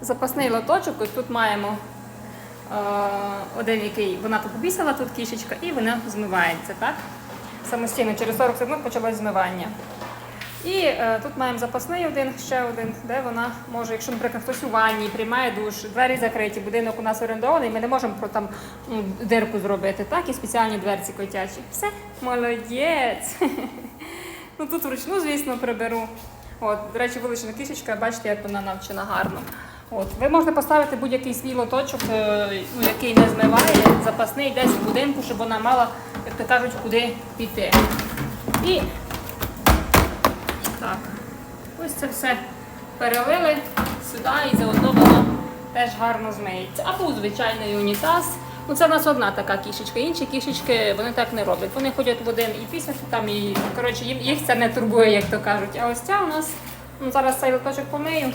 запасний лоточок. Тут маємо е, один, який вона тут повісила, тут кішечка, і вона змивається, так? Самостійно через 40 секунд почалось змивання. І е, тут маємо запасний один, ще один, де вона може, якщо, наприклад, хтось у ванні приймає душ, двері закриті, будинок у нас орендований, ми не можемо про там ну, дирку зробити, так? І спеціальні дверці котячі. Все, молодець. Ну тут вручну, звісно, приберу. От, до речі, вилучена кішечка, бачите, як вона навчена гарно. От, ви можете поставити будь-який свій лоточок, е, ну, який не змиває, запасний десь в будинку, щоб вона мала, як то кажуть, куди піти. І так, ось це все перелили сюди і заодно воно теж гарно змиється. Або звичайний унітаз. Ну, це в нас одна така кішечка. Інші кішечки вони так не роблять. Вони ходять в один і після там, і коротше, їх це не турбує, як то кажуть. А ось ця у нас, ну зараз цей лоточок помию,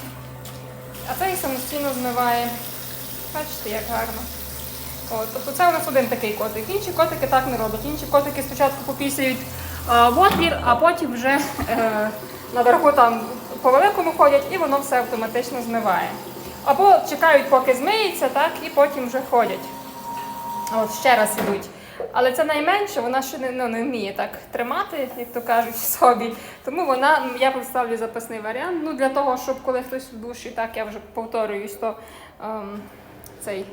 а цей самостійно змиває. Бачите, як гарно. От, тобто це у нас один такий котик. Інші котики так не роблять. Інші котики спочатку попісяють в отвір, а потім вже е, наверху там по великому ходять і воно все автоматично змиває. Або чекають, поки змиється, так, і потім вже ходять. От ще раз ідуть. Але це найменше, вона ще не, ну, не вміє так тримати, як то кажуть, собі. Тому вона, я представлю запасний варіант. Ну, для того, щоб коли хтось в душі, так я вже повторююсь, то ем, цей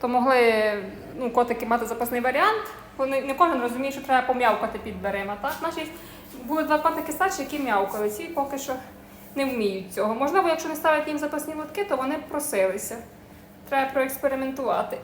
то могли ну, котики мати запасний варіант. Вони не кожен розуміє, що треба пом'явкати під дверима. Так? Наші були два котики старші, які м'явкали. Ці поки що не вміють цього. Можливо, якщо не ставити їм запасні лотки, то вони просилися. Треба проекспериментувати.